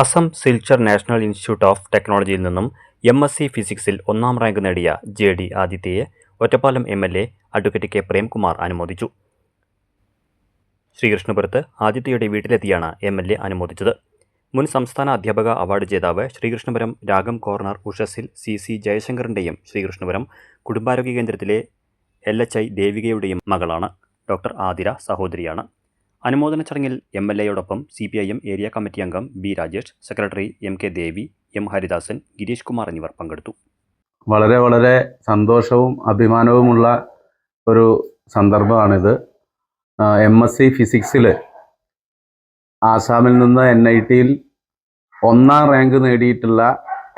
Assam Silchar national institute of ടെക്നോളജിയിൽ നിന്നും M S C ഫിസിക്സിൽ ഒന്നാം റാങ്ക് നേടിയ J D ആദിത്യയെ Ottapalam M L A advocate K Premkumar അനുമോദിച്ചു. ശ്രീകൃഷ്ണപുരത്ത് ആദിത്യയുടെ വീട്ടിലെത്തിയാണ് എം എൽ എ അനുമോദിച്ചത്. മുൻ സംസ്ഥാന അധ്യാപക അവാർഡ് ജേതാവ് ശ്രീകൃഷ്ണപുരം രാഗം കോർണർ ഉഷസിൽ സി സി ജയശങ്കറിന്റെയും ശ്രീകൃഷ്ണപുരം കുടുംബാരോഗ്യ കേന്ദ്രത്തിലെ എൽ എച്ച് ഐ ദേവികയുടെയും മകളാണ്. ഡോക്ടർ ആതിര സഹോദരിയാണ്. അനുമോദന ചടങ്ങിൽ M L എയോടൊപ്പം C P I M area committee അംഗം B Rajesh secretary M K Devi M Haridasan Girish Kumar എന്നിവർ പങ്കെടുത്തു. വളരെ വളരെ സന്തോഷവും അഭിമാനവുമുള്ള ഒരു സന്ദർഭമാണിത്. എം എസ് സി ഫിസിക്സിൽ ആസാമിൽ നിന്ന് എൻ ഐ ടിയിൽ ഒന്നാം റാങ്ക് നേടിയിട്ടുള്ള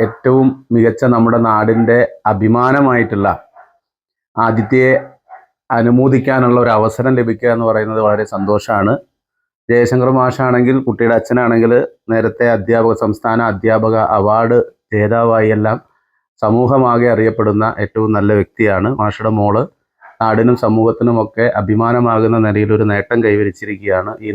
ഏറ്റവും മികച്ച നമ്മുടെ നാടിന്റെ അഭിമാനമായിട്ടുള്ള ആദിത്യയെ അനുമോദിക്കാനുള്ള ഒരു അവസരം ലഭിക്കുക എന്ന് പറയുന്നത് വളരെ സന്തോഷമാണ്. ജയശങ്കർ മാഷാണെങ്കിൽ കുട്ടിയുടെ അച്ഛനാണെങ്കിൽ നേരത്തെ അധ്യാപക സംസ്ഥാന അധ്യാപക അവാർഡ് ജേതാവായി എല്ലാം സമൂഹമാകെ അറിയപ്പെടുന്ന ഏറ്റവും നല്ല വ്യക്തിയാണ് മാഷയുടെ മോൾ. നാടിനും സമൂഹത്തിനുമൊക്കെ അഭിമാനമാകുന്ന നിലയിൽ ഒരു നേട്ടം കൈവരിച്ചിരിക്കുകയാണ് ഈ